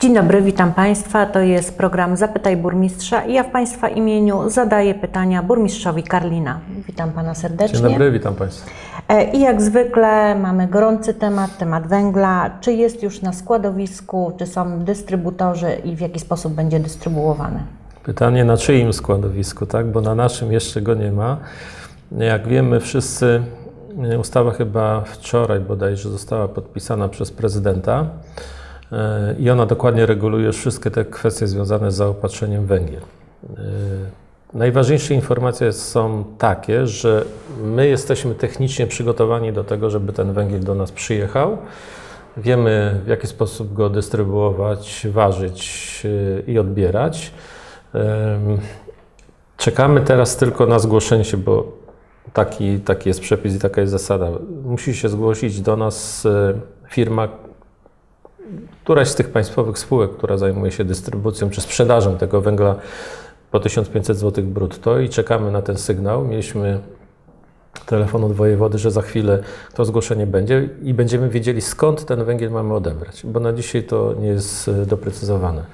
Dzień dobry, witam Państwa. To jest program Zapytaj Burmistrza i ja w Państwa imieniu zadaję pytania burmistrzowi Karlina. Witam Pana serdecznie. Dzień dobry, witam Państwa. E, I jak zwykle mamy gorący temat, temat węgla. Czy jest już na składowisku, czy są dystrybutorzy i w jaki sposób będzie dystrybuowany? Pytanie na czyim składowisku, tak? Bo na naszym jeszcze go nie ma. Jak wiemy wszyscy, e, ustawa chyba wczoraj bodajże została podpisana przez prezydenta i ona dokładnie reguluje wszystkie te kwestie związane z zaopatrzeniem węgiel. E, Najważniejsze informacje są takie, że my jesteśmy technicznie przygotowani do tego, żeby ten węgiel do nas przyjechał. Wiemy, w jaki sposób go dystrybuować, ważyć y, i odbierać. Czekamy teraz tylko na zgłoszenie się, bo taki, taki jest przepis i taka jest zasada. Musi się zgłosić do nas firma, któraś z tych państwowych spółek, która zajmuje się dystrybucją czy sprzedażą tego węgla po 1500 zł brutto i czekamy na ten sygnał. Mieliśmy telefon od wojewody, że za chwilę to zgłoszenie będzie i będziemy wiedzieli skąd ten węgiel mamy odebrać, bo na dzisiaj to nie jest e, doprecyzowane.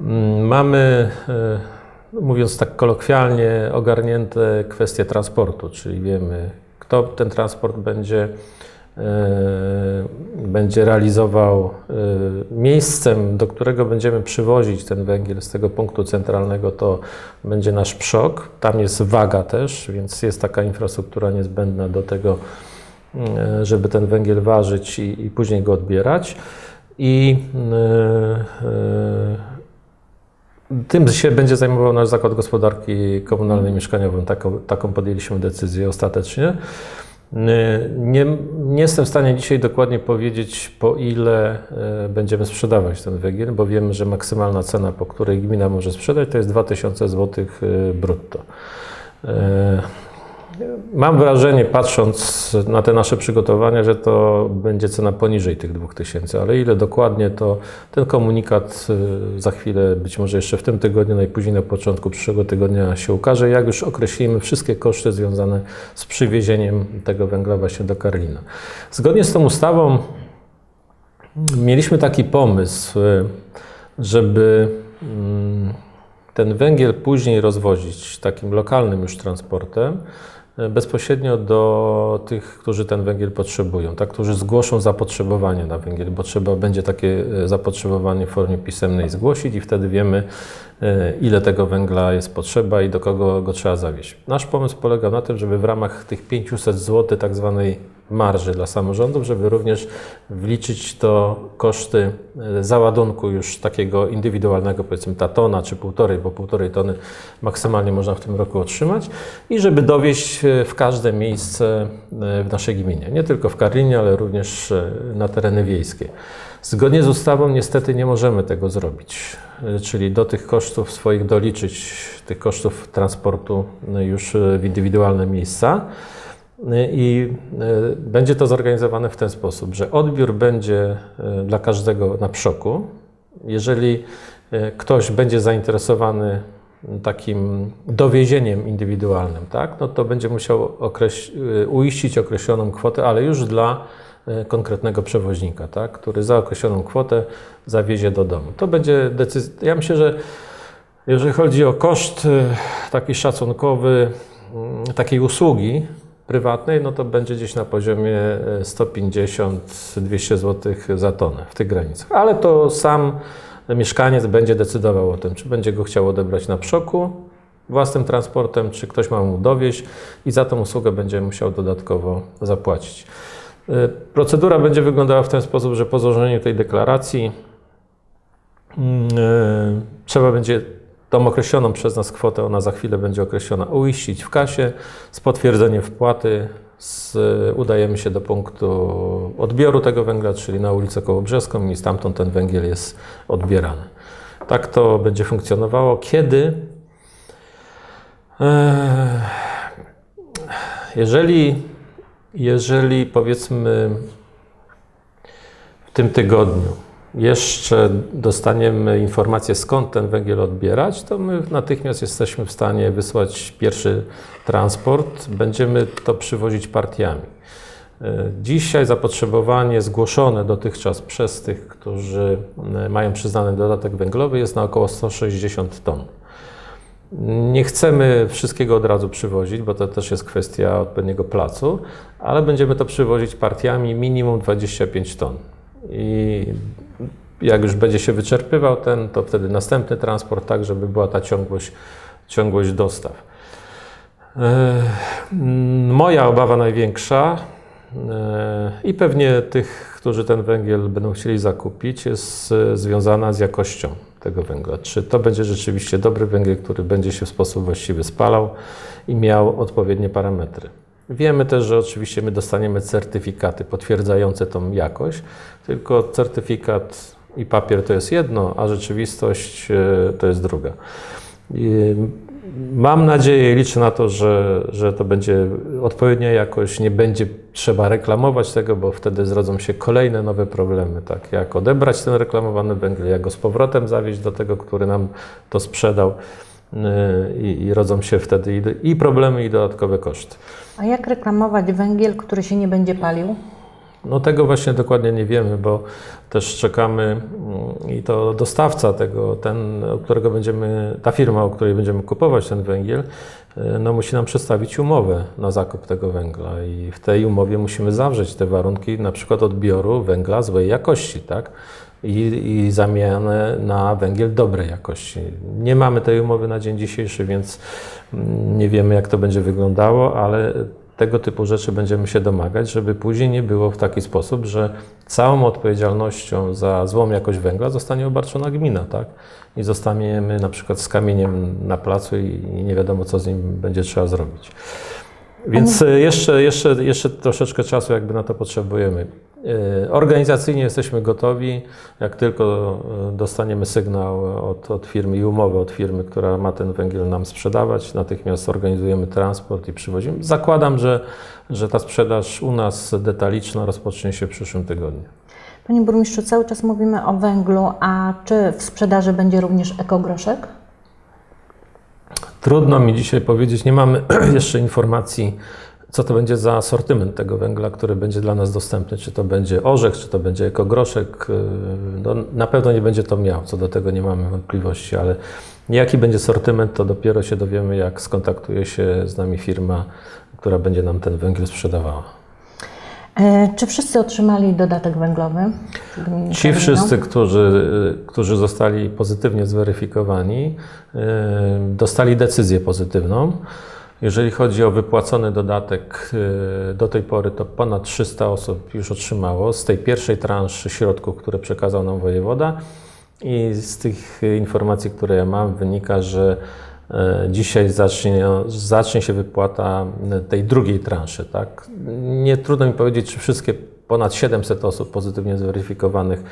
Mm, Mamy, e, no mówiąc tak kolokwialnie, ogarnięte kwestie transportu, czyli wiemy, kto ten transport będzie, będzie realizował. E, Miejscem, do którego będziemy przywozić ten węgiel z tego punktu centralnego, to będzie nasz przok. Tam jest waga też, więc jest taka infrastruktura niezbędna do tego, e, żeby ten węgiel ważyć i, i później go odbierać. I e, e, tym się będzie zajmował nasz Zakład Gospodarki Komunalnej i Mieszkaniowej. Taką, taką podjęliśmy decyzję ostatecznie. Nie, nie jestem w stanie dzisiaj dokładnie powiedzieć, po ile e, będziemy sprzedawać ten węgiel, bo wiemy, że maksymalna cena, po której gmina może sprzedać, to jest 2000 zł e, brutto. Mam wrażenie, patrząc na te nasze przygotowania, że to będzie cena poniżej tych 2000, ale ile dokładnie, to ten komunikat y, za chwilę, być może jeszcze w tym tygodniu, najpóźniej na początku przyszłego tygodnia się ukaże, jak już określimy wszystkie koszty związane z przywiezieniem tego węgla właśnie do Karlina. Zgodnie z tą ustawą mieliśmy taki pomysł, y, żeby mm, ten węgiel później rozwozić takim lokalnym już transportem bezpośrednio do tych, którzy ten węgiel potrzebują, tak, którzy zgłoszą zapotrzebowanie na węgiel, bo trzeba będzie takie e, zapotrzebowanie w formie pisemnej zgłosić i wtedy wiemy, e, ile tego węgla jest potrzeba i do kogo go trzeba zawieźć. Nasz pomysł polega na tym, żeby w ramach tych 500 zł tak zwanej marży dla samorządów, żeby również wliczyć to koszty e, załadunku już takiego indywidualnego, powiedzmy ta tona czy półtorej, bo półtorej tony maksymalnie można w tym roku otrzymać i żeby dowieść e, w każde miejsce e, w naszej gminie. Nie tylko w Karlinie, ale również na tereny wiejskie. Zgodnie z ustawą niestety nie możemy tego zrobić, czyli do tych kosztów swoich doliczyć tych kosztów transportu już w indywidualne miejsca. I e, będzie to zorganizowane w ten sposób, że odbiór będzie e, dla każdego na przoku. Jeżeli ktoś będzie zainteresowany takim dowiezieniem indywidualnym, tak, no to będzie musiał okreś- uiścić określoną kwotę, ale już dla konkretnego przewoźnika, tak, który za określoną kwotę zawiezie do domu. To będzie decyzja. Ja myślę, że jeżeli chodzi o koszt taki szacunkowy takiej usługi prywatnej, no to będzie gdzieś na poziomie e, 150-200 zł za tonę w tych granicach. Ale to sam mieszkaniec będzie decydował o tym, czy będzie go chciał odebrać na przoku własnym transportem, czy ktoś ma mu dowieść i za tą usługę będzie musiał dodatkowo zapłacić. E, Procedura będzie wyglądała w ten sposób, że po złożeniu tej deklaracji e, trzeba będzie tą określoną przez nas kwotę, ona za chwilę będzie określona, uiścić w kasie z potwierdzeniem wpłaty. Z, udajemy się do punktu odbioru tego węgla, czyli na ulicę Kołobrzeską i stamtąd ten węgiel jest odbierany. Tak to będzie funkcjonowało. Kiedy? E, Jeżeli, jeżeli powiedzmy w tym tygodniu jeszcze dostaniemy informację, skąd ten węgiel odbierać, to my natychmiast jesteśmy w stanie wysłać pierwszy transport. Będziemy to przywozić partiami. Dzisiaj zapotrzebowanie zgłoszone dotychczas przez tych, którzy e, mają przyznany dodatek węglowy jest na około 160 ton. Nie chcemy wszystkiego od razu przywozić, bo to też jest kwestia odpowiedniego placu, ale będziemy to przywozić partiami minimum 25 ton. I jak już będzie się wyczerpywał ten, to wtedy następny transport, tak żeby była ta ciągłość, ciągłość dostaw. E, Moja obawa największa e, i pewnie tych, którzy ten węgiel będą chcieli zakupić, jest e, związana z jakością tego węgla. Czy to będzie rzeczywiście dobry węgiel, który będzie się w sposób właściwy spalał i miał odpowiednie parametry. Wiemy też, że oczywiście my dostaniemy certyfikaty potwierdzające tą jakość, tylko certyfikat i papier to jest jedno, a rzeczywistość e, to jest druga. Mam nadzieję i liczę na to, że, że to będzie odpowiednia jakość, nie będzie trzeba reklamować tego, bo wtedy zrodzą się kolejne nowe problemy, tak jak odebrać ten reklamowany węgiel, jak go z powrotem zawieźć do tego, który nam to sprzedał yy, i, i rodzą się wtedy i, i problemy i dodatkowe koszty. A jak reklamować węgiel, który się nie będzie palił? No tego właśnie dokładnie nie wiemy, bo też czekamy mm, i to dostawca tego, ten, od którego będziemy, ta firma, o której będziemy kupować ten węgiel, y, no musi nam przedstawić umowę na zakup tego węgla i w tej umowie musimy zawrzeć te warunki, na przykład odbioru węgla złej jakości, tak? I, i zamianę na węgiel dobrej jakości. Nie mamy tej umowy na dzień dzisiejszy, więc mm, nie wiemy, jak to będzie wyglądało, ale tego typu rzeczy będziemy się domagać, żeby później nie było w taki sposób, że całą odpowiedzialnością za złą jakość węgla zostanie obarczona gmina, tak? I zostaniemy na przykład z kamieniem na placu i nie wiadomo, co z nim będzie trzeba zrobić. Więc e, jeszcze, jeszcze, jeszcze troszeczkę czasu jakby na to potrzebujemy. E, Organizacyjnie jesteśmy gotowi. Jak tylko e, dostaniemy sygnał od, od firmy i umowę od firmy, która ma ten węgiel nam sprzedawać, natychmiast organizujemy transport i przywozimy. Zakładam, że, że ta sprzedaż u nas detaliczna rozpocznie się w przyszłym tygodniu. Panie burmistrzu, cały czas mówimy o węglu, a czy w sprzedaży będzie również ekogroszek? Trudno mi dzisiaj powiedzieć, nie mamy jeszcze informacji, co to będzie za asortyment tego węgla, który będzie dla nas dostępny. Czy to będzie orzech, czy to będzie ekogroszek. Yy, No, na pewno nie będzie to miał, co do tego nie mamy wątpliwości, ale jaki będzie sortyment, to dopiero się dowiemy, jak skontaktuje się z nami firma, która będzie nam ten węgiel sprzedawała. E, czy wszyscy otrzymali dodatek węglowy? Ci wszyscy, którzy, którzy zostali pozytywnie zweryfikowani, yy, dostali decyzję pozytywną. Jeżeli chodzi o wypłacony dodatek, yy, do tej pory to ponad 300 osób już otrzymało z tej pierwszej transzy środków, które przekazał nam wojewoda. I z tych informacji, które ja mam, wynika, że e, dzisiaj zacznie, zacznie się wypłata tej drugiej transzy. Tak? Nie trudno mi powiedzieć, czy wszystkie ponad 700 osób pozytywnie zweryfikowanych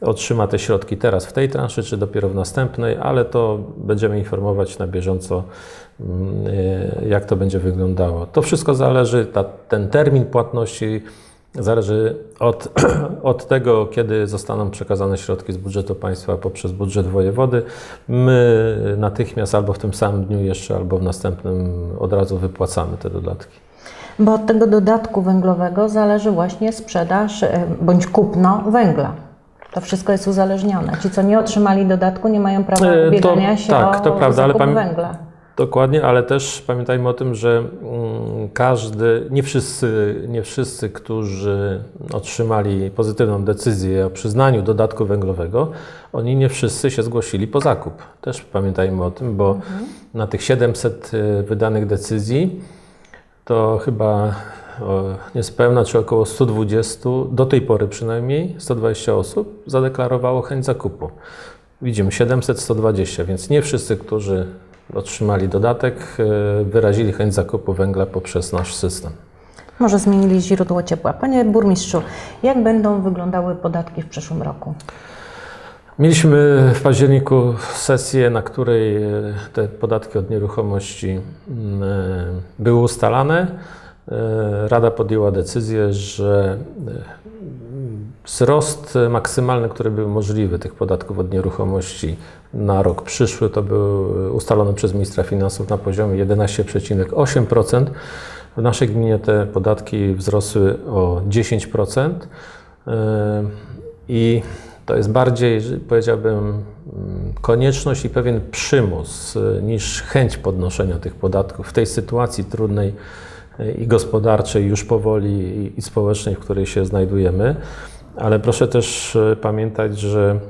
otrzyma te środki teraz w tej transzy, czy dopiero w następnej, ale to będziemy informować na bieżąco, jak to będzie wyglądało. To wszystko zależy, ta, ten termin płatności zależy od, od tego, kiedy zostaną przekazane środki z budżetu państwa poprzez budżet wojewody. My natychmiast albo w tym samym dniu jeszcze, albo w następnym od razu wypłacamy te dodatki. Bo od tego dodatku węglowego zależy właśnie sprzedaż e, bądź kupno węgla. To wszystko jest uzależnione. Ci, co nie otrzymali dodatku, nie mają prawa E, to- ubiegania się tak, o to prawda, ale pamię- węgla. Dokładnie, ale też pamiętajmy o tym, że mm, każdy, nie wszyscy, nie wszyscy, którzy otrzymali pozytywną decyzję o przyznaniu dodatku węglowego, oni nie wszyscy się zgłosili po zakup. Też pamiętajmy o tym, bo na tych 700 y, wydanych decyzji to chyba niespełna, czy około 120, do tej pory przynajmniej 120 osób zadeklarowało chęć zakupu. Widzimy 700, 120, więc nie wszyscy, którzy otrzymali dodatek, e, wyrazili chęć zakupu węgla poprzez nasz system. Może zmienili źródło ciepła. Panie burmistrzu, jak będą wyglądały podatki w przyszłym roku? Mieliśmy w październiku sesję, na której e, te podatki od nieruchomości e, były ustalane. Rada podjęła decyzję, że wzrost maksymalny, który był możliwy tych podatków od nieruchomości na rok przyszły, to był ustalony przez ministra finansów na poziomie 11,8%. W naszej gminie te podatki wzrosły o 10%. Yy, I to jest bardziej, powiedziałbym, mm, konieczność i pewien przymus y, niż chęć podnoszenia tych podatków w tej sytuacji trudnej y, i gospodarczej, już powoli i społecznej, w której się znajdujemy. Ale proszę też y, pamiętać, że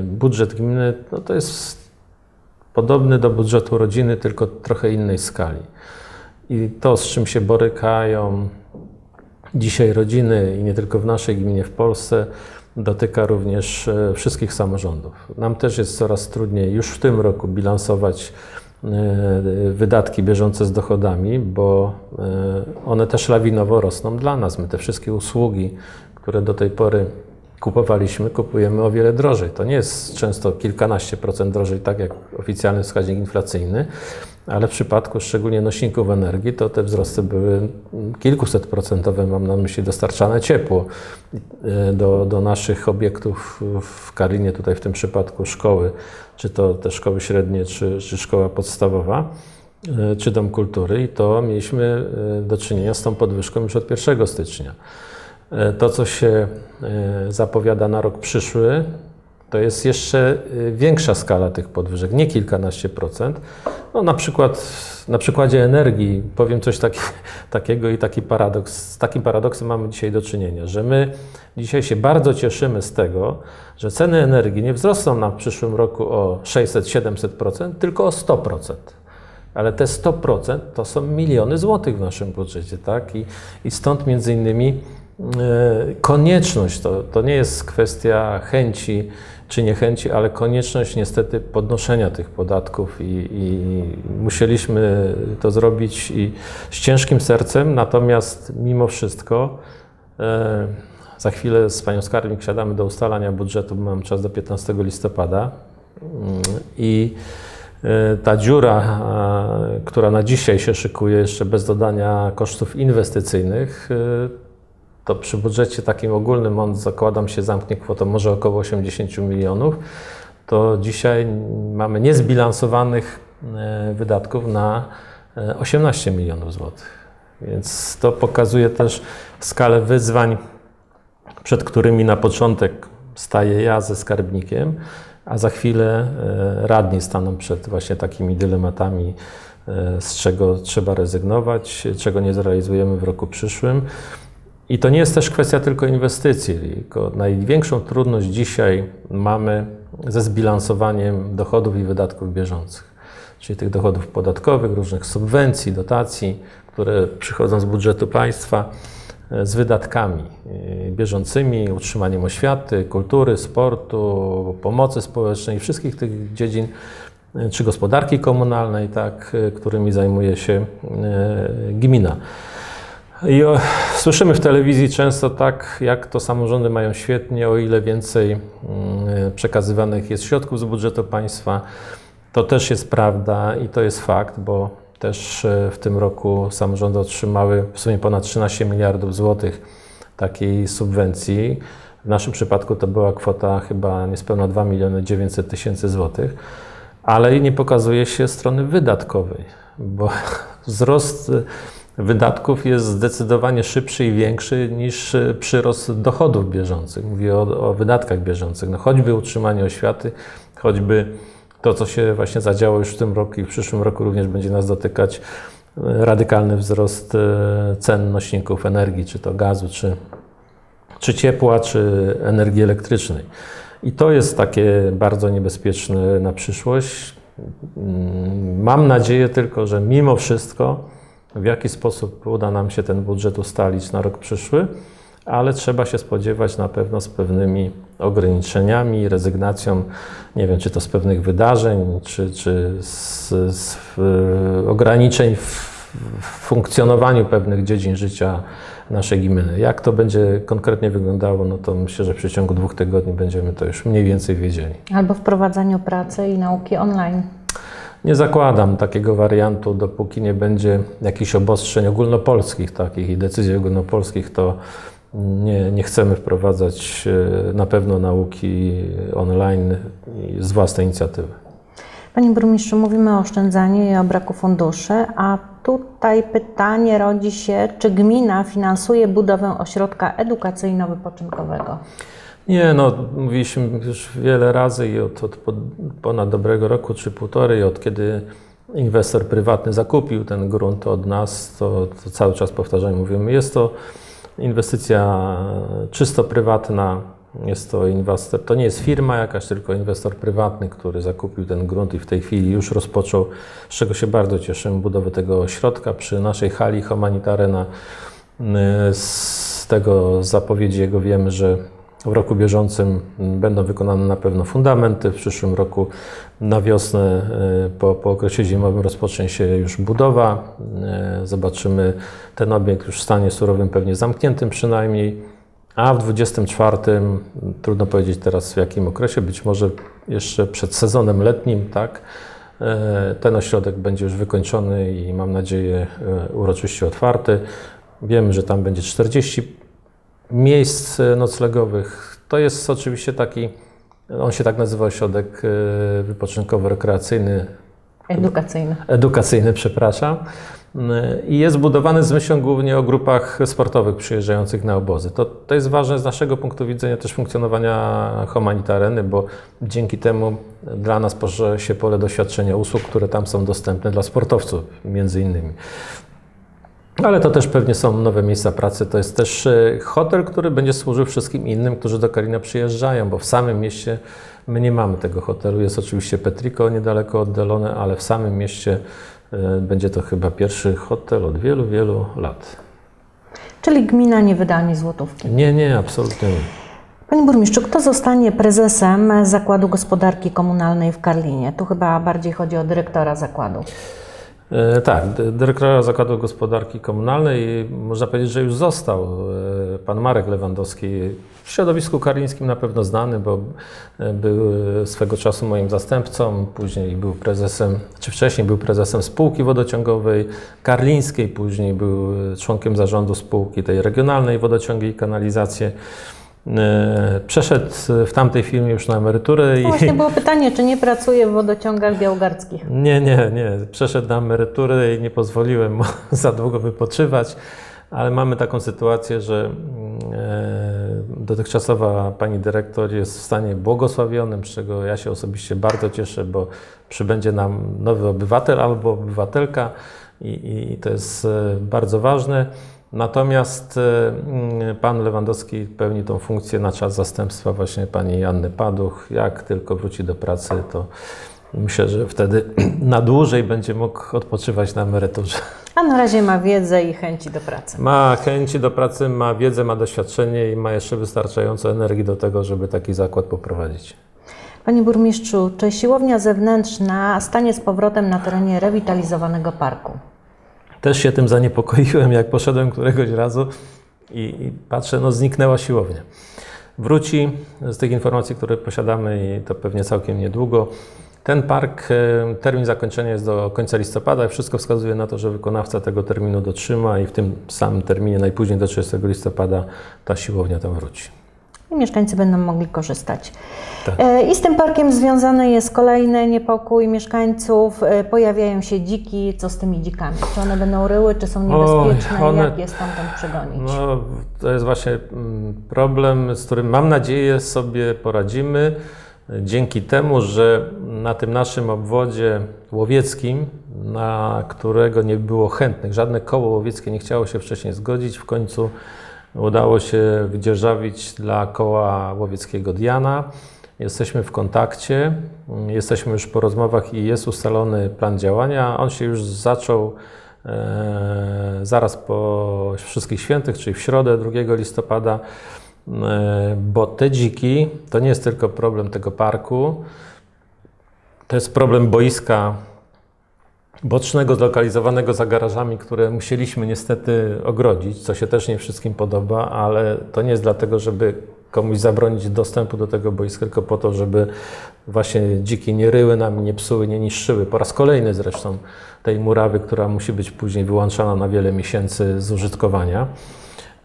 y, budżet gminy no to jest podobny do budżetu rodziny, tylko trochę innej skali. I to, z czym się borykają dzisiaj rodziny i nie tylko w naszej gminie, w Polsce, dotyka również e, wszystkich samorządów. Nam też jest coraz trudniej już w tym roku bilansować e, wydatki bieżące z dochodami, bo e, one też lawinowo rosną dla nas. My te wszystkie usługi, które do tej pory kupowaliśmy, kupujemy o wiele drożej. To nie jest często kilkanaście procent drożej, tak jak oficjalny wskaźnik inflacyjny, ale w przypadku szczególnie nośników energii, to te wzrosty były kilkuset procentowe, mam na myśli dostarczane ciepło e, do, do naszych obiektów w Kalinie, tutaj w tym przypadku szkoły, czy to te szkoły średnie, czy, czy szkoła podstawowa, e, czy dom kultury i to mieliśmy e, do czynienia z tą podwyżką już od 1 stycznia. E, To, co się e, zapowiada na rok przyszły, to jest jeszcze e, większa skala tych podwyżek, nie kilkanaście procent. No, na przykład na przykładzie energii powiem coś taki, takiego i taki paradoks. Z takim paradoksem mamy dzisiaj do czynienia, że my dzisiaj się bardzo cieszymy z tego, że ceny energii nie wzrosną nam w przyszłym roku o 600-700%, tylko o 100%. Ale te 100% to są miliony złotych w naszym budżecie, tak? I, i stąd między innymi konieczność, to, to nie jest kwestia chęci czy niechęci, ale konieczność niestety podnoszenia tych podatków i, i musieliśmy to zrobić i z ciężkim sercem, natomiast mimo wszystko e, za chwilę z Panią Skarbnik siadamy do ustalania budżetu, bo mam czas do 15 listopada. I e, ta dziura, e, która na dzisiaj się szykuje, jeszcze bez dodania kosztów inwestycyjnych, e, to przy budżecie takim ogólnym, on zakładam się zamknie kwotą może około 80 milionów, to dzisiaj mamy niezbilansowanych e, wydatków na e, 18 milionów złotych. Więc to pokazuje też skalę wyzwań, przed którymi na początek staję ja ze skarbnikiem, a za chwilę e, radni staną przed właśnie takimi dylematami, e, z czego trzeba rezygnować, czego nie zrealizujemy w roku przyszłym. I to nie jest też kwestia tylko inwestycji, tylko największą trudność dzisiaj mamy ze zbilansowaniem dochodów i wydatków bieżących, czyli tych dochodów podatkowych, różnych subwencji, dotacji, które przychodzą z budżetu państwa, e, z wydatkami e, bieżącymi, utrzymaniem oświaty, kultury, sportu, pomocy społecznej, wszystkich tych dziedzin, e, czy gospodarki komunalnej, tak, którymi zajmuje się gmina. I o, słyszymy w telewizji często tak, jak to samorządy mają świetnie, o ile więcej mm, przekazywanych jest środków z budżetu państwa. To też jest prawda i to jest fakt, bo też e, w tym roku samorządy otrzymały w sumie ponad 13 miliardów złotych takiej subwencji. W naszym przypadku to była kwota chyba niespełna 2 miliony 900 tysięcy złotych, ale nie pokazuje się strony wydatkowej, bo wzrost e, wydatków jest zdecydowanie szybszy i większy niż e, przyrost dochodów bieżących. Mówię o, o wydatkach bieżących. No choćby utrzymanie oświaty, choćby to, co się właśnie zadziało już w tym roku i w przyszłym roku również będzie nas dotykać, e, radykalny wzrost e, cen nośników energii, czy to gazu, czy, czy ciepła, czy energii elektrycznej. I to jest takie bardzo niebezpieczne na przyszłość. Mm, Mam nadzieję tylko, że mimo wszystko w jaki sposób uda nam się ten budżet ustalić na rok przyszły, ale trzeba się spodziewać na pewno z pewnymi ograniczeniami, rezygnacją, nie wiem, czy to z pewnych wydarzeń, czy, czy z, z e, ograniczeń w w funkcjonowaniu pewnych dziedzin życia naszej gminy. Jak to będzie konkretnie wyglądało, no to myślę, że w przeciągu dwóch tygodni będziemy to już mniej więcej wiedzieli. Albo wprowadzaniu pracy i nauki online. Nie zakładam takiego wariantu, dopóki nie będzie jakichś obostrzeń ogólnopolskich takich i decyzji ogólnopolskich, to nie, nie chcemy wprowadzać e, na pewno nauki online z własnej inicjatywy. Panie burmistrzu, mówimy o oszczędzaniu i o braku funduszy, a tutaj pytanie rodzi się, czy gmina finansuje budowę ośrodka edukacyjno-wypoczynkowego? Nie, no mówiliśmy już wiele razy i od, od ponad dobrego roku czy półtorej, od kiedy inwestor prywatny zakupił ten grunt od nas, to, to cały czas powtarzamy, mówimy, jest to inwestycja czysto prywatna, jest to inwestor, to nie jest firma jakaś, tylko inwestor prywatny, który zakupił ten grunt i w tej chwili już rozpoczął, z czego się bardzo cieszymy, budowę tego ośrodka przy naszej hali Humanitarena. Z tego zapowiedzi jego wiemy, że w roku bieżącym będą wykonane na pewno fundamenty. W przyszłym roku na wiosnę e, po, po okresie zimowym rozpocznie się już budowa. E, Zobaczymy ten obiekt już w stanie surowym, pewnie zamkniętym przynajmniej. A w 24, trudno powiedzieć teraz w jakim okresie, być może jeszcze przed sezonem letnim, tak, e, ten ośrodek będzie już wykończony i mam nadzieję uroczyście otwarty. Wiemy, że tam będzie 40 miejsc e, noclegowych. To jest oczywiście taki, on się tak nazywa ośrodek e, wypoczynkowo-rekreacyjny, Edukacyjny. edukacyjny, przepraszam. I jest budowany z myślą głównie o grupach sportowych przyjeżdżających na obozy. To, to jest ważne z naszego punktu widzenia też funkcjonowania humanitareny, bo dzięki temu dla nas poszerza się pole doświadczenia usług, które tam są dostępne dla sportowców między innymi. Ale to też pewnie są nowe miejsca pracy. To jest też e, hotel, który będzie służył wszystkim innym, którzy do Kalina przyjeżdżają, bo w samym mieście my nie mamy tego hotelu. Jest oczywiście Petrico niedaleko oddalone, ale w samym mieście e, będzie to chyba pierwszy hotel od wielu, wielu lat. Czyli gmina nie wyda ani złotówki. Nie, nie, absolutnie nie. Panie burmistrzu, kto zostanie prezesem Zakładu Gospodarki Komunalnej w Karlinie? Tu chyba bardziej chodzi o dyrektora zakładu. E, Tak, dy- dyrektora Zakładu Gospodarki Komunalnej można powiedzieć, że już został e, pan Marek Lewandowski. W środowisku karlińskim na pewno znany, bo e, był swego czasu moim zastępcą, później był prezesem, czy wcześniej był prezesem spółki wodociągowej karlińskiej, później był członkiem zarządu spółki tej regionalnej wodociągi i kanalizacje. E, Przeszedł w tamtej firmie już na emeryturę No i właśnie było pytanie, czy nie pracuje w wodociągach białogardzkich? nie, nie, nie. Przeszedł na emeryturę i nie pozwoliłem mu za długo wypoczywać, ale mamy taką sytuację, że mm, e, dotychczasowa pani dyrektor jest w stanie błogosławionym, z czego ja się osobiście bardzo cieszę, bo przybędzie nam nowy obywatel albo obywatelka i, i to jest e, bardzo ważne. Natomiast e, mm, pan Lewandowski pełni tą funkcję na czas zastępstwa właśnie pani Anny Paduch. Jak tylko wróci do pracy, to Myślę, że wtedy na dłużej będzie mógł odpoczywać na emeryturze. A na razie ma wiedzę i chęci do pracy. Ma chęci do pracy, ma wiedzę, ma doświadczenie i ma jeszcze wystarczająco energii do tego, żeby taki zakład poprowadzić. Panie burmistrzu, czy siłownia zewnętrzna stanie z powrotem na terenie rewitalizowanego parku? Też się tym zaniepokoiłem, jak poszedłem któregoś razu i, i patrzę, no zniknęła siłownia. Wróci z tych informacji, które posiadamy i to pewnie całkiem niedługo. Ten park, e, termin zakończenia jest do końca listopada wszystko wskazuje na to, że wykonawca tego terminu dotrzyma i w tym samym terminie, najpóźniej do 30 listopada, ta siłownia tam wróci. I mieszkańcy będą mogli korzystać. Tak. E, I z tym parkiem związany jest kolejny niepokój mieszkańców. E, Pojawiają się dziki. Co z tymi dzikami? Czy one będą ryły, czy są niebezpieczne? Oj, one- Jak je stamtąd przegonić? No, to jest właśnie mm, problem, z którym mam nadzieję sobie poradzimy. Dzięki temu, że na tym naszym obwodzie łowieckim, na którego nie było chętnych, żadne koło łowieckie nie chciało się wcześniej zgodzić, w końcu udało się wydzierżawić dla koła łowieckiego Diana. Jesteśmy w kontakcie, jesteśmy już po rozmowach i jest ustalony plan działania. On się już zaczął e, zaraz po Wszystkich Świętych, czyli w środę 2 listopada, e, bo te dziki to nie jest tylko problem tego parku, to jest problem boiska bocznego, zlokalizowanego za garażami, które musieliśmy niestety ogrodzić, co się też nie wszystkim podoba, ale to nie jest dlatego, żeby komuś zabronić dostępu do tego boiska, tylko po to, żeby właśnie dziki nie ryły nami, nie psuły, nie niszczyły. Po raz kolejny zresztą tej murawy, która musi być później wyłączana na wiele miesięcy z użytkowania.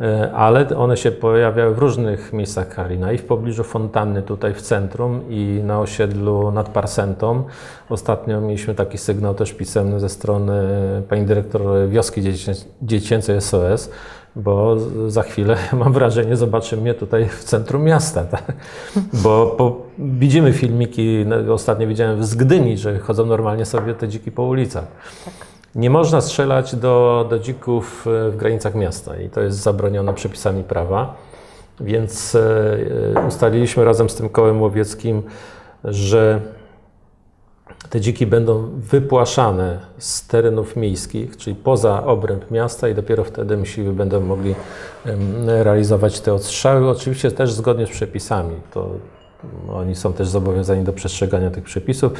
E, ale one się pojawiały w różnych miejscach Kalina i w pobliżu fontanny tutaj w centrum i na osiedlu nad Parsentą. Ostatnio mieliśmy taki sygnał też pisemny ze strony pani dyrektor wioski dziecię, dziecięcej SOS, bo za chwilę mam wrażenie zobaczy mnie tutaj w centrum miasta, tak? bo po, widzimy filmiki, ostatnio widziałem z Gdyni, że chodzą normalnie sobie te dziki po ulicach. Nie można strzelać do, do dzików e, w granicach miasta i to jest zabronione przepisami prawa, więc e, e, ustaliliśmy razem z tym kołem łowieckim, że te dziki będą wypłaszane z terenów miejskich, czyli poza obręb miasta i dopiero wtedy myśliwi będą mogli realizować te odstrzały, oczywiście też zgodnie z przepisami. To oni są też zobowiązani do przestrzegania tych przepisów,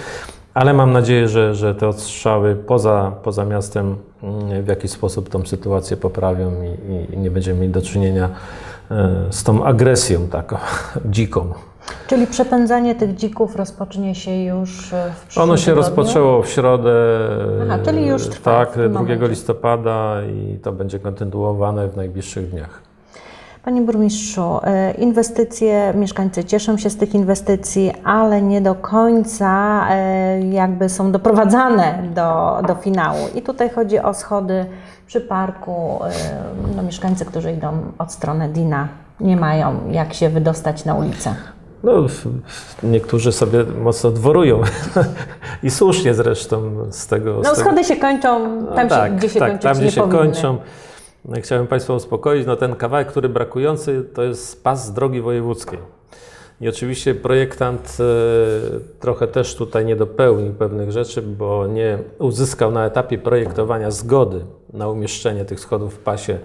ale mam nadzieję, że, że te odstrzały poza, poza miastem mm, w jakiś sposób tą sytuację poprawią i, i- nie będziemy mieli do czynienia e, z tą agresją taką dziką. Czyli przepędzanie tych dzików rozpocznie się już e, w przyszłym Ono się tygodniu? rozpoczęło w środę. Aha, czyli już trwa Tak, w tym 2 momencie. listopada i to będzie kontynuowane w najbliższych dniach. Panie burmistrzu, e, inwestycje, mieszkańcy cieszą się z tych inwestycji, ale nie do końca e, jakby są doprowadzane do, do finału. I tutaj chodzi o schody przy parku. e, No, mieszkańcy, którzy idą od strony Dina, nie mają jak się wydostać na ulicę. No, niektórzy sobie mocno dworują i słusznie zresztą z tego. No z tego schody się kończą No tam, tak, się, gdzie się tak, kończyć tam, gdzie się powinny. kończą. No, Chciałem Państwa uspokoić, no ten kawałek, który brakujący, to jest pas drogi wojewódzkiej. I oczywiście projektant e, trochę też tutaj nie dopełnił pewnych rzeczy, bo nie uzyskał na etapie projektowania zgody na umieszczenie tych schodów w pasie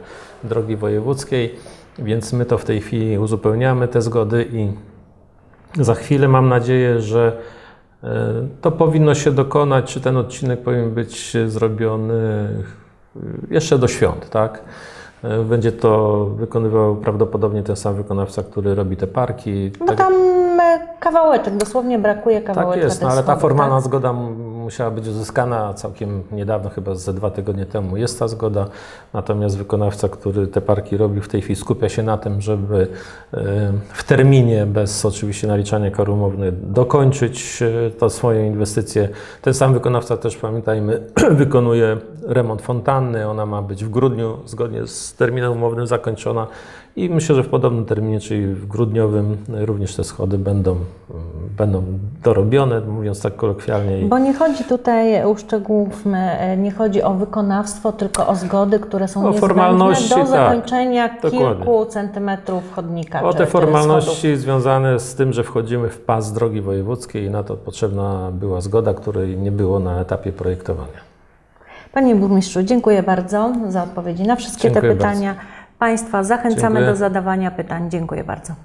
drogi wojewódzkiej, więc my to w tej chwili uzupełniamy te zgody i za chwilę mam nadzieję, że e, to powinno się dokonać, czy ten odcinek powinien być zrobiony jeszcze do świąt, tak? Będzie to wykonywał prawdopodobnie ten sam wykonawca, który robi te parki. Bo Tak- tam e, kawałeczek, dosłownie brakuje tak kawałeczka jest, no, ale ta formalna tak? zgoda musiała być uzyskana całkiem niedawno, chyba ze dwa tygodnie temu jest ta zgoda. Natomiast wykonawca, który te parki robi w tej chwili skupia się na tym, żeby e, w terminie, bez oczywiście naliczania kar umownych, dokończyć e, to swoją inwestycję. Ten sam wykonawca też pamiętajmy, wykonuje remont fontanny. Ona ma być w grudniu zgodnie z terminem umownym zakończona. I myślę, że w podobnym terminie, czyli w grudniowym, e, również te schody będą, będą dorobione, mówiąc tak kolokwialnie. Bo nie chodzi tutaj, uszczegółówmy, e, nie chodzi o wykonawstwo, tylko o zgody, które są O niezbędne formalności, do tak. zakończenia Dokładnie. kilku centymetrów chodnika. o te formalności związane z tym, że wchodzimy w pas drogi wojewódzkiej i na to potrzebna była zgoda, której nie było na etapie projektowania. Panie burmistrzu, dziękuję bardzo za odpowiedzi na wszystkie Dziękuję te pytania. Państwa zachęcamy Dziękuję. do zadawania pytań. Dziękuję bardzo.